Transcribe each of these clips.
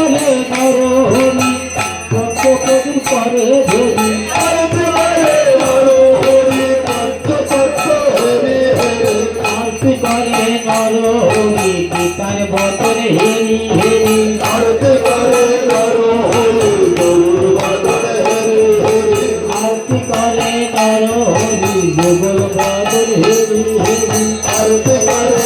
করে নরহরি ভক্ত কবি করে ধরি। আরতি করে নরহরি পিতার বতরে হেরি। হেরি আরতি করে নরহরি গরুর বতরে হেরি হেরি আরতি আরতি করে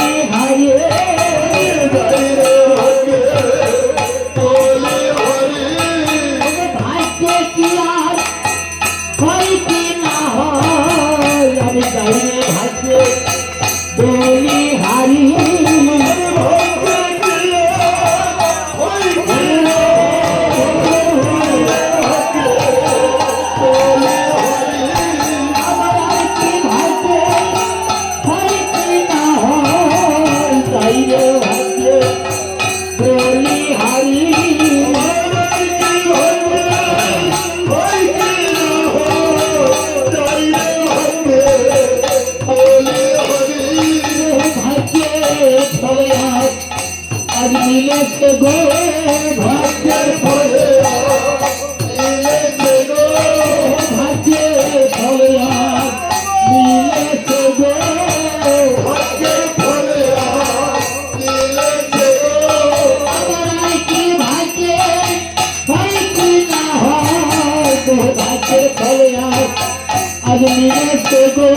हरे ফলে আজ মিলেছে গো ভাগ্যের ফলে। মিলেছে গো ভাগ্যের ফলে মিলেছে গো ভাগ্যের ফলে মিলেছে গো। কি ভাগ্যে হয় কি না হয় ভাগ্যের ফলে আজ মিলেছে গো।